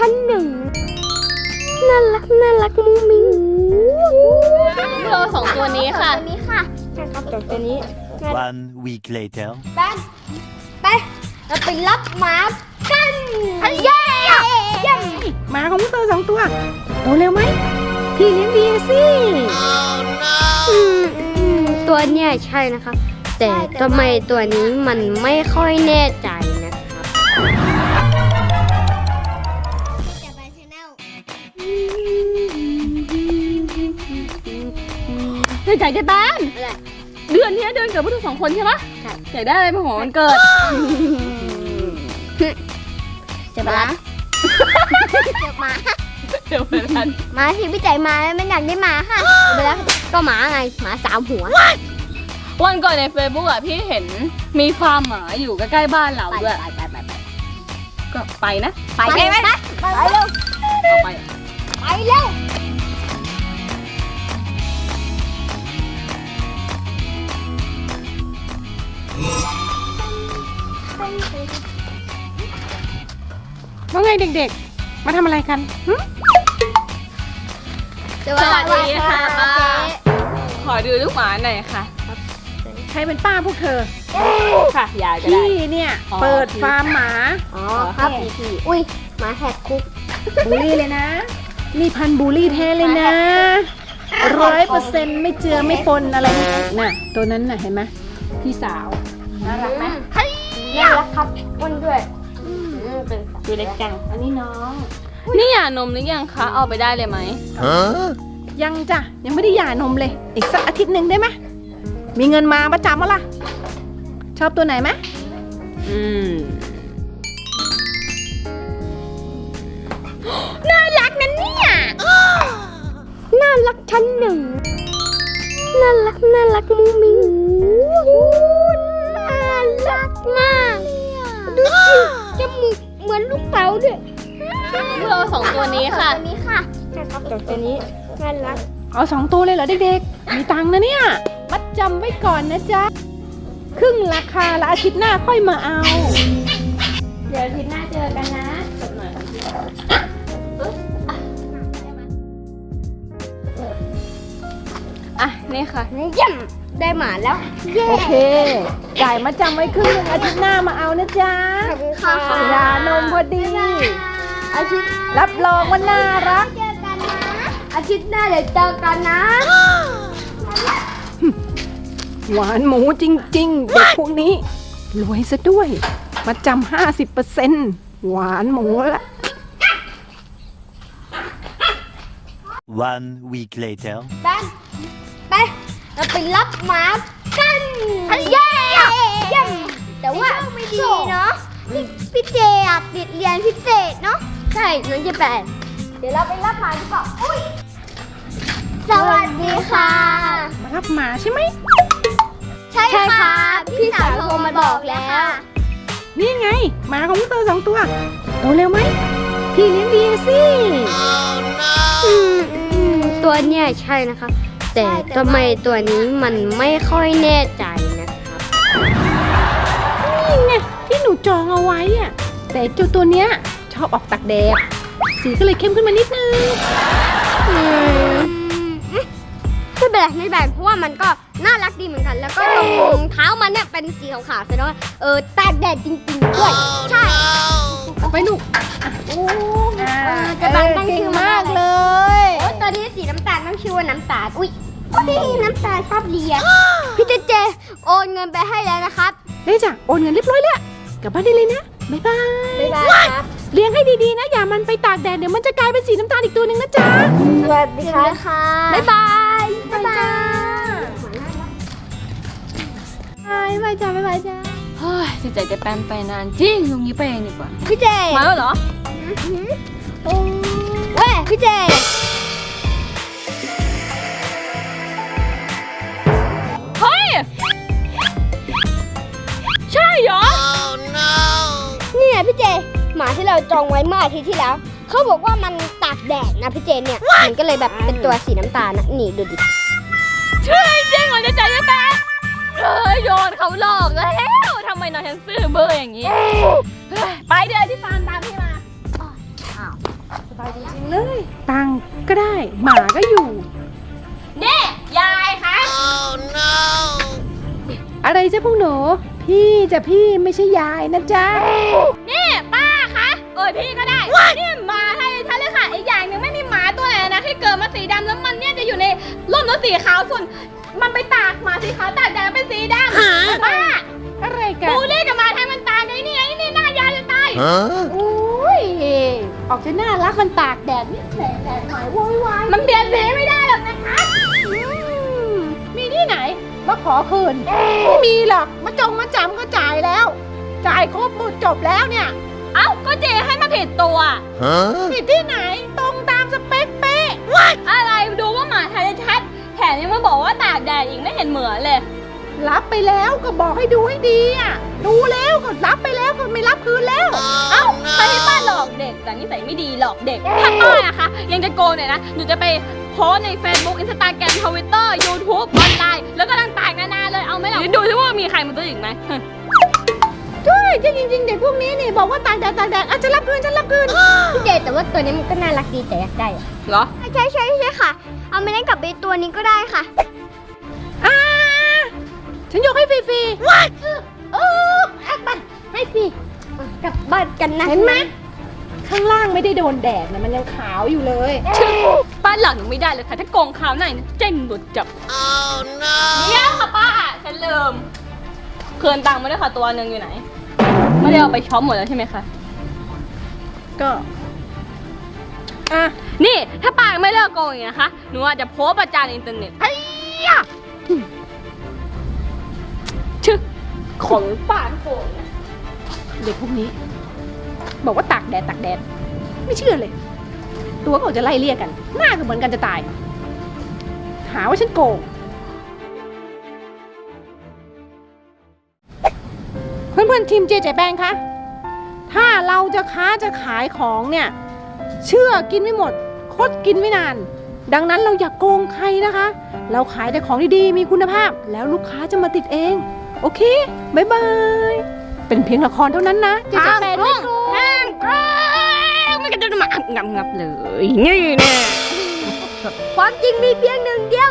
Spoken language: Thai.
ชั้นหนึ่งน่ารักน่ารักมุ้งมิ้งเราสองตัวนี้ค่ะตัวนี้ค่ะใช่ครับตัวนี้ One week later. แบนไปเราไปรับหมากันเย้เย้หมาของพวกเธอสองตัวโตเร็วไหมพี่เลี้ยงดีนะสิอืมอืมตัวเนี้ยใช่นะครับ แต่ทำไมตัวนี้มันไม่ค่อยแน่ใจนะ เฮ้ยใจจะบ้าน อะไร เดือนเนี้ยเดือนเกิดพวกเธอสองคนใช่ปะใช่ อยากได้อะไรเป็นของวันเกิดจะมาจะมาเดี๋ยวไปรันมาที่พี่ใจมาแล้วไม่อยากได้หมาค่ะไปแล้วก็หมาไงหมาสามหัว วันก่อนใน Facebook อะพี่เห็นมีฟาร์มหมาอยู่ใกล้ๆบ้านเราไปด้วยไปไปไปไปก็ไปนะไปไปไปไปเร็วเอาไป ไปเร็ว ไงเด็กๆ มาทำอะไรกันหึสวัสดีค่ะขอดูลูกหมาหน่อยค่ะ ใครเป็นป้าพวกเธอ ค่ะยายก็ได้ พี่เนี่ย อ๋อ เปิดฟาร์มหมาอ๋อครับอุ้ยหมาแหกคุก บูลลี่เลยนะ นี่พันธุ์บูลลี่แท้เลยนะร้อยเปอร์เซ็นต์ไม่เจือไม่ปนอะไรนะน่ะตัวนั้นน่ะเห็นไหมพี่สาวน่ารักไหมน่ารักครับอ้วนด้วยอืมเป็น ตัวเล็กจัง อันนี้น้อง นี่หย่านมหรือยังคะ เอาไปได้เลยไหม Huh? ยังจ้ะ ยังไม่ได้หย่านมเลย อีกสักอาทิตย์หนึ่งได้ไหมมีเงินมาประจำมั้ล่ะ ชอบตัวไหนไหมอืม น่ารักนะเนี่ยน่ารักชั้นหนึ่ง น่ารักน่ารักมุ้งมิ้งน่ารักมาก ดูสิจมูก เหมือนลูกเต๋าด้วยพวกเราสองตัวนี้ค่ะ ตัวนี้ค่ะใช่ครับตัวนี้น่ารักเอาสองตัวเลยเหรอเด็กๆ มีตังค์นะเนี่ย มัดจำไว้ก่อนนะจ๊ะ ครึ่งราคาและอาทิตย์หน้าค่อยมาเอา เดี๋ยวอาทิตย์หน้าเจอกันนะอะ นี่ค่ะเยี่ยม ได้หมาแล้ว เย้โอเค จ่ายมาจำไว้ครึ่งหนึงอาทิตย์หน้ามาเอานะจ๊ะขอบคุณค่ะยานมพอดี อาทิตย์รับรองว่าน่ารัก เจอกันนะอาทิตย์หน้าเดี๋ยวเจอกันนะ หวานหมูจริงๆ เด็กพวกนี้ รวยซะด้วย มาจำห้าสิบเปอร์เซ็นต์หวานหมูละ One week later. แบนไป เราไปรับหมากันเย้เยี่ยมแต่ว่าไม่ดีเนาะพี่พี่เจอะติดเรียนพิเศษเนาะใช่น้องเจแปนเดี๋ยวเราไปรับหมาดีกว่าอุ้ยสวัสดีค่ะ มารับหมาใช่ไหมใช่ค่ะพี่สาวโทรมาบอกแล้วค่ะนี่ไงหมาของพวกเธอสองตัวโตเร็วไหมพี่เลี้ยงดีนะสิอืมอืมตัวเนี้ยใช่นะครับ แต่ทำไมตัวนี้มันไม่ค่อยแน่ใจนะครับ นี่ไงที่หนูจองเอาไว้อะแต่เจ้าตัวเนี้ยชอบออกตักแดดสีก็เลยเข้มขึ้นมานิดนึงอืมไม่เป็นไรไม่เป็นไรเพราะว่ามันก็น่ารักดีเหมือนกัน แล้วก็รองเท้ามันเนี่ยเป็นสีขาวๆแสดงว่าเออตากแดดจริงๆด้วย ใช่ไปลูก โอ้เออจะบังตั้งชื่อม ตาลตั้งชื่อว่าน้ำตาลอุ้ยพี่น้ำตาลชอบเรียนพี่เจเจโอนเงินไปให้แล้วนะครับได้จ้ะโอนเงินเรียบร้อยแล้วกลับบ้านได้เลยนะบ๊ายบายบ๊ายบายครับเลี้ยงให้ดีๆนะ อย่ามันไปตากแดดเดี๋ยวมันจะกลายเป็นสีน้ำตาลอีกตัวหนึ่งนะจ๊ะสวัสดีค่ะบ๊ายบายบ๊ายบายบ๊ายบายจ้าบ๊ายบายจ้าเฮ้ยสิใจจะแปนไปนานจริงลุงนี้ไปเองดีกว่าพี่เจมาแล้วเหรอโอ้เว้ยพี่เจ พี่เจ หมาที่เราจองไว้เมื่ออาทิตย์ที่แล้ว เขาบอกว่ามันตากแดดนะพี่เจเนี่ย มันก็เลยแบบเป็นตัวสีน้ำตาลนะนี่ดูดิใช่จริงเหรอจะใจจะแปนเอ้ยโยนเขาหลอกแล้วทำไมน้องฉันซื่อเบอร์อย่างนี้เฮ้ยไปเดี๋ยวที่ฟานตามพี่มาอ้าวเลย ตังค์ก็ได้ หมาก็อยู่นี่ยายคะอะไรจ้ะพวกหนู พี่จะพี่ไม่ใช่ยายนะจ๊ะายายจะตาย Huh? อุ้ยออกจะน่ารักมันตากแดดนี่แสงแดดหายโวยวายมันเปลี่ยนสีไม่ได้หรอกนะคะมีที่ไหนมาขอคืนไม่มีหรอกมาจงมาจำก็จ่ายแล้ว จ่ายครบหมดจบแล้วเนี่ยเอ้าก็เจให้มาผิดตัว Huh? ผิดที่ไหนตรงตามสเปคเป๊ะอะไรดูว่าหมาไทยชัดแถมยังมาบอกว่าตากแดดอีกไม่เห็นเหมือนเลย รับไปแล้วก็บอกให้ดูให้ดีอะ ดูแล้วก็รับไปแล้วก็ไม่รับ นิสัยไม่ดีหลอกเด็ก ถ้าป้านะคะ ยังจะโกงเนี่ยนะ หนูจะไปโพสต์ใน Facebook Instagram Twitter YouTube ออนไลน์ แล้วก็ต่างๆนานาเลย เอาไหมล่ะ ดูซิว่ามีใครมาตัวอีกไหมใช่จริงจริงๆเด็กพวกนี้นี่บอกว่าตากแดดตากแดดอาจจะรับคืนฉันรับคืนพี่เจแต่ว่าตัวนี้มันก็น่ารักดีแต่อยากได้อะเหรอ ใช่ใช่ใช่ค่ะ เอาไปเล่นกับไอตัวนี้ก็ได้ค่ะอ่าฉันยกให้ฟรีๆว้าเอออะไปให้ฟรีกลับบ้านกันนะเห็นไหม ข้างล่างไม่ได้โดนแดดนะมันยังขาวอยู่เลย ป้าหลอกหนูไม่ได้เลยค่ะ ถ้าโกงคราวหน้าเนี่ยเจ๊งโดนจับ oh no เดี๋ยวค่ะป้าฉันลืมคืนตังค์มาด้วยค่ะตัวหนึ่งอยู่ไหน ไม่ได้เอาไปช็อปหมดแล้วใช่ไหมคะ ก็ อะ นี่ถ้าป้ายังไม่เลิกโกงอย่างนี้นะคะ หนูอาจจะโพสต์ประจานในอินเทอร์เน็ตไอ้ยะชึของป้าโกงนะเด็กพวกนี้ บอกว่าตากแดดตากแดด ไม่เชื่อเลย ตัวก็จะไล่เลี่ยกัน หน้าก็เหมือนกันจะตาย หาว่าฉันโกงเพื่อนๆทีมเจเจแปงคะถ้าเราจะค้าจะขายของเนี่ย เชื่อกินไม่หมด คดกินไม่นาน ดังนั้นเราอย่ากโกงใครนะคะ เราขายแต่ของดีๆ มีคุณภาพ แล้วลูกค้าจะมาติดเอง โอเค บ๊ายบาย เป็นเพียงละครเท่านั้นนะ เจเจแปงไม่โกง แห้งก็ไม่กันจะมางับงับๆเลยนี่แน่ความจริงมีเพียงหนึ่งเดียว